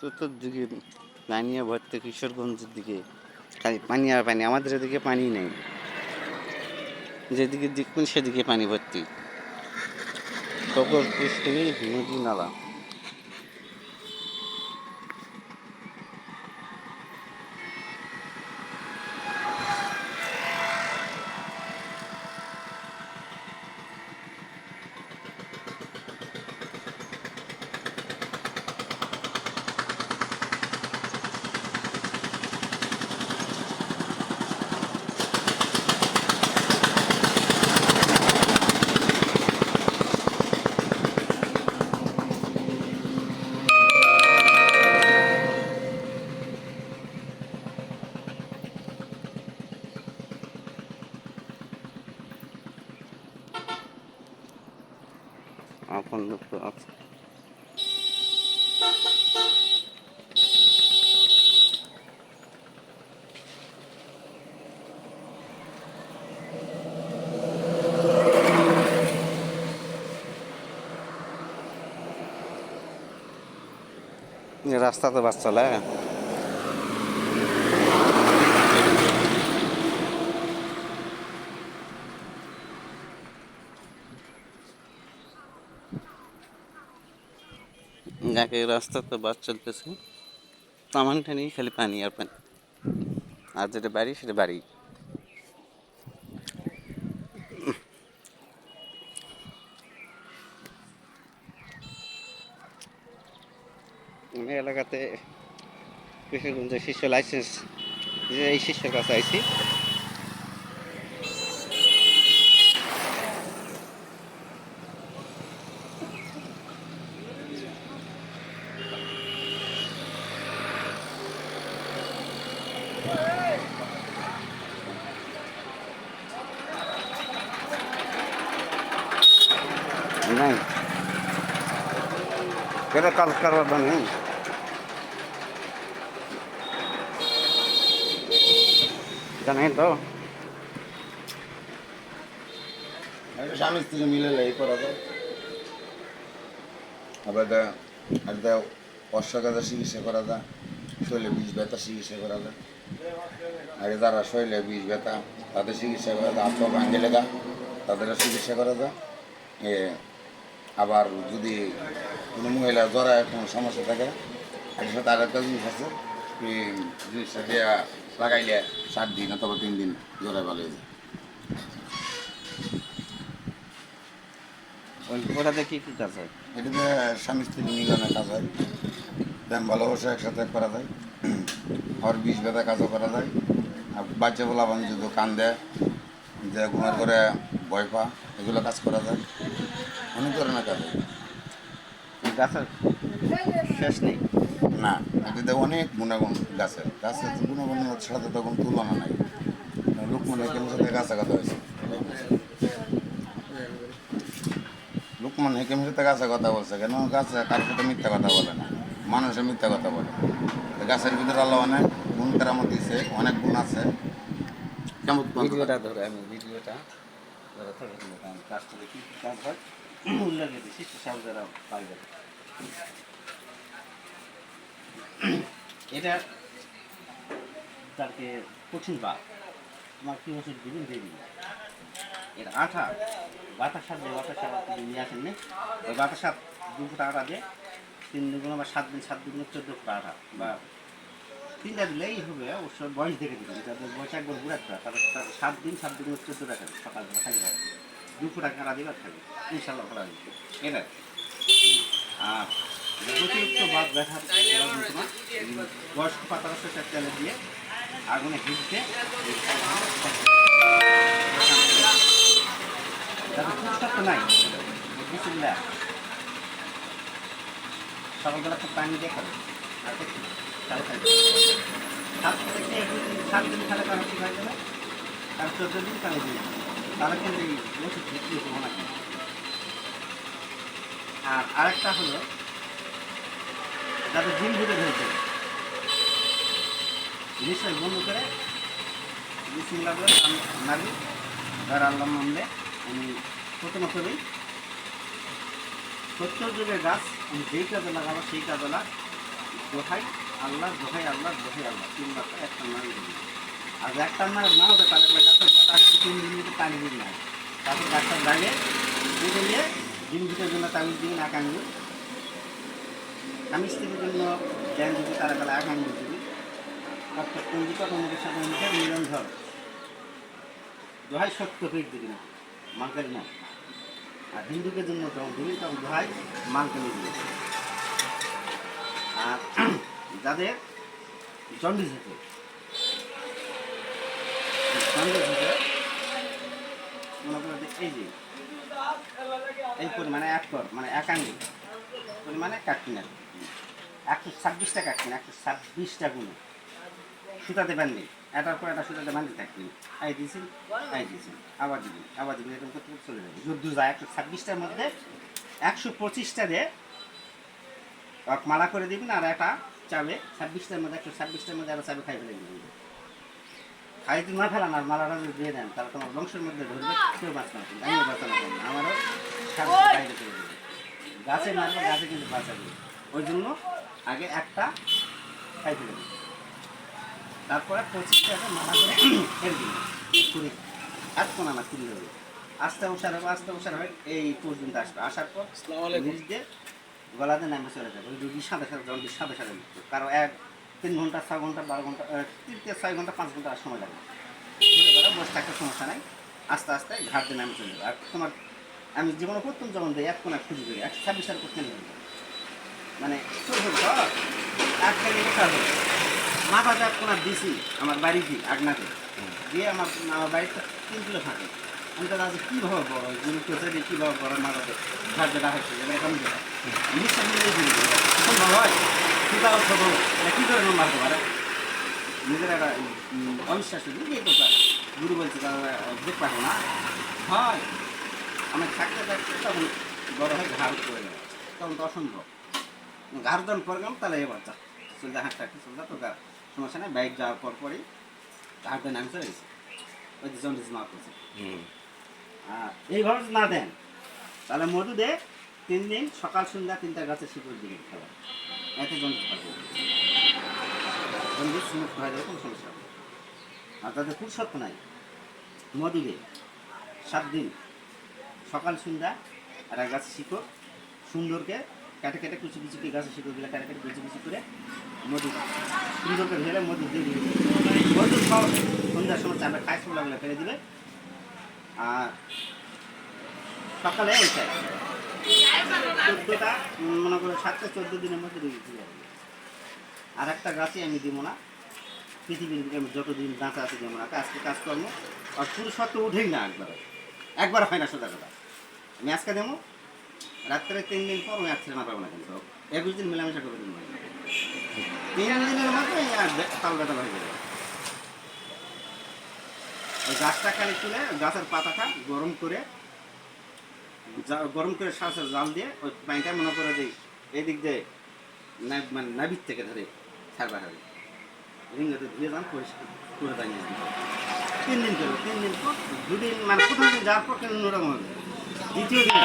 চতুর্দিকে পানিয়া ভর্তি কিশোরগঞ্জের দিকে খালি পানি আর পানি, আমাদের এদিকে পানি নেই। যেদিকে দেখবেন সেদিকে পানি ভর্তি। তখন পৃষ্ঠে নদী নালা। Alpan lafı at. রাস্তাতে বাচ্চা লাগে যাকে রাস্তাতে বাস চলতেছে সামানটা নিয়ে খালি পানি আর পানি। আর যেটা বাড়ি, সেটা বাড়ি। এলাকাতে কৃষিগঞ্জের শিষ্য লাইসেন্স যে এই শিষ্যের কাছে আইছি। নাই। কেন কাজ કરવા নেই? નહીં তো? স্বামী স্ত্রী মিলে এই করা তো আবার দা আর দা অশ্বগাথা চিকিৎসা করা দা শৈলে বীজ ব্যথা চিকিৎসা করা দা আর যারা শৈলে বীজ ব্যথা, তাদের চিকিৎসা করা দা আত্ম ভাঙ্গেলে লেগা তাদেরও চিকিৎসা করা দা আবার যদি কোনো মহিলা জ্বরায় কোনো সমস্যা থাকে এর সাথে আর একটা জিনিস আছে জিনিসটা দেওয়া লাগাইলে সাত দিন অথবা তিন দিন জ্বরায় ভালো হয়ে যায়। ওটাতে কি কি কাজ হয়? এটাতে স্বামী স্ত্রী মিলনের কাজ হয় প্রেম ভালোবাসা একসাথে করা যায় আর বিষ ব্যথা কাজও করা যায় আর বাচ্চা বলা যদি কান দেয় যে ঘুমের করে ভয় পা এগুলো কাজ করা যায়। কাজ হয় গাছের শেষ নেই না এটাতে অনেক গুণাগুণ গাছের গাছের গুণাগুণের সাথে তখন তুলনা নাই লোকমান হেকেমের সাথে গাছে কথা হয়েছে লোকমান হেকেমের সাথে গাছে কথা বলছে কেন গাছে কার সাথে মিথ্যা কথা বলে না মানুষের মিথ্যা কথা বলে গাছের ভিতরে আল্লাহ অনেক গুণ কেরামত দিছে অনেক গুণ আছে কেমন ভিডিওটা ধরে আমি ভিডিওটা ধরে কাজটা দেখি কাজ হয় উল্লেখ দিচ্ছি সব যারা পাইবে এটা তাকে কঠিন বা তোমার কি ওষুধ দিবেন? দিবেন। এর আঠা বাতাস যে বাতাস আপনি নিয়ে আসেন নি। ওই বাতাস দু ফুট আটা দিয়ে, তিন দুগুণ বা সাত দিন, সাত দুগুণ, চোদ্দ ফুট আটা বা তিনটা দিলেই হবে, অবশ্য বয়স দেখে দিবেন। বয়স একবার থাকে তাহলে সাত দিন সাত দিন চোদ্দ রাখেন সকালবেলা খালি রাখেন দু ফুটা কাঁড়া দিবার থাকে ইনশাল্লাহ ভালো আসবে এটা আর অতিরিক্ত বাদ ব্যথা যন্ত্রণা, বয়স্ক পাতা তেলে দিয়ে আগুনে হিট দিয়ে যাদের ফুটসাপ তো নাই। বিসিল্লা সকালবেলা খুব পানি দিয়ে খাবে সাত থেকে সাত দিন খালে কারও ঠিক হয়ে যাবে আর চোদ্দ দিন কালে দিয়ে তাহলে কিন্তু এই ওষুধ না আর আরেকটা হলো যাদের দিন ঘুরে ধরেছে নিশ্চয় বন্ধ করে বিসমিল্লাহ বলে আমি নাবি যার আল্লাহ মানলে আমি প্রথমতই সত্তর যুগের গাছ আমি যেই কাজে লাগাবো সেই কাজে লাগ দোহাই আল্লাহ দোহাই আল্লাহ দোহাই আল্লাহ তিনবার একটা দিবি আর একটা মার না হতে ওই গাছের গোটা তিন দিন মতো পানি দিবি না। তারপর গাছটা লাগে দিতে নিয়ে ডিম ভিটার জন্য তামিজ দিবি এক আঙ্গুল। আমি স্ত্রীর জন্য জ্ঞান দিবি তারা বেলা এক আঙ্গুল দিবি। অর্থাৎ পঞ্জিকা তোমাদের সাথে মুখে মিলন ধর দোহাই সত্য পেট দিবি না মাঙ্কেল না। আর হিন্দুকে জন্য যখন দিবি, তখন দোহাই মাঙ্কেল দিবি। আর যাদের জন্ডিস হতো এই যে এক কর মানে আর একশো ছাব্বিশটা একশো ছাব্বিশটা সুতাতে পর সুতাতে বান্ধি থাকবি আই দিয়েছি আই দিয়েছি আবার আবার এরকম চলে যাবে যদ্দু যায় একশো ছাব্বিশটার মধ্যে একশো পঁচিশটা এক মালা করে দিবি না আর একটা চাবে ছাব্বিশটার মধ্যে একশো ছাব্বিশটার মধ্যে আরও চাবে খাই ফেলে দিবি খাই যদি না ফেলান আর মালাটা যদি দিয়ে দেন তাহলে তোমার বংশের মধ্যে ধরবে কেউ বাঁচবে না আমিও বাঁচানো পারব না আমারও বাইরে করে দেবে গাছে মারবে গাছে কিন্তু বাঁচাবে ওই জন্য আগে একটা খাই ফেলে দিবি। তারপরে পঁচিশটাকে মালা করে ফেলে দিবি। কুড়ি আর কোন আমার কুড়ি হবে। আস্তে উষার হবে আস্তে উষার হবে এই পর্যন্ত আসবে। আসার পর নিচ দিয়ে গলাতে নামে চলে যাবে। ওই রুগী সাথে সাথে জলদি সাথে সাথে মৃত্যু কারও এক তিন ঘণ্টা ছয় ঘণ্টা বারো ঘণ্টা তিন থেকে ছয় ঘণ্টা পাঁচ ঘণ্টা সময় লাগে। ঘুরে বসে থাকতে সমস্যা নাই। আস্তে আস্তে ঘাট দিয়ে নামে চলে যাবে। আর তোমার আমি জীবনে প্রথম যখন দিই এক কোনা খুঁজি করি একশো ছাব্বিশ সাল করতে নেই। মানে চলবে তো এক কেজি কোথাও মাথাতে এক কোনা দিছি আমার বাড়ি দিই আগনাতে দিয়ে আমার আমার বাড়িতে তিন কিলো থাকে আমি তাহলে আজ কীভাবে বড় হয় গুরু দিয়ে কীভাবে বড় মাথাতে ঘাট দেওয়া হচ্ছে এরকম যেটা নিঃশ্বাস নিলেই গুরু সম্ভব হয়। কীভাবে ছোট এটা কী করে মারতে পারে নিজের একটা অবিশ্বাস বুঝলি তো স্যার গুরু বলছে তারা দেখ পাবো না। হয় আমি থাকতে থাকতে তখন বড় হয়ে ঘাড় করে যাবে তখন তো অসম্ভব। ঘাড় যখন পরে গেলাম তাহলে এবার যা। চলতে হাঁটতে হাঁটতে চলতে তো সমস্যা নেই, বাইক যাওয়ার পর পরই ঘাড় দিয়ে নামে চলে গেছে ওই জন্ডিস মাপ করছে আর এইভাবে যদি না দেন। তাহলে মধু দে, তিন দিন, সকাল, সন্ধ্যা, তিনটা গাছে শিকড় দিকে খাবার এতে মুক্ত হয়ে যাবে। সমস্যা হবে আর তাদের সত্য নাই। মধু দে, সাত দিন, সকাল, সন্ধ্যা আর এক গাছে শিকড়, সুন্দরকে কেটে কেটে কুচি কুচি করে গাছের শিকড়গুলো কেটে কেটে কুচি কুচি করে মধু সুন্দরকে ঢেলে মধু দিয়ে দিবে। মধু সব সন্ধ্যার সময় চাপে খায় লাগলে ফেলে দিবে। আর সকালে ওইটা চোদ্দোটা মনে করো সাতটা চোদ্দ দিনের মধ্যে রুগী ফিরে আসবে আর একটা গাছে আমি দিব না। পৃথিবীর আমি যতদিন দাঁচা আছে, যেমন আছে আজকে কাজকর্ম, আর পুরুষত্ব উঠেই না একবার। একবার হয় না সোজা কথা। আমি আজকে দেবো, রাত্রে তিন দিন পর আমি আর ছেড়ে না পাবো না কিন্তু। একুশ দিন মেলামেশা করে দিন তিন দিনের মধ্যে আর তাল বেতাল হয়ে যাবে। গাছটা খালি তুলে গাছের পাতাটা গরম করে গরম করে সাথে জাল দিয়ে ওই পানিটা মনে করে দিই এদিক দিয়ে মানে নাবির থেকে ধরে ছাড়বা হবে। রিঙ্গাতে ধুয়ে যান, পরিষ্কার করে দেয় নিয়ে তিন দিন করবে তিন দিন পর, দুদিন মানে প্রথম দিন যাওয়ার পর কিন্তু নরম হবে। দ্বিতীয় দিন।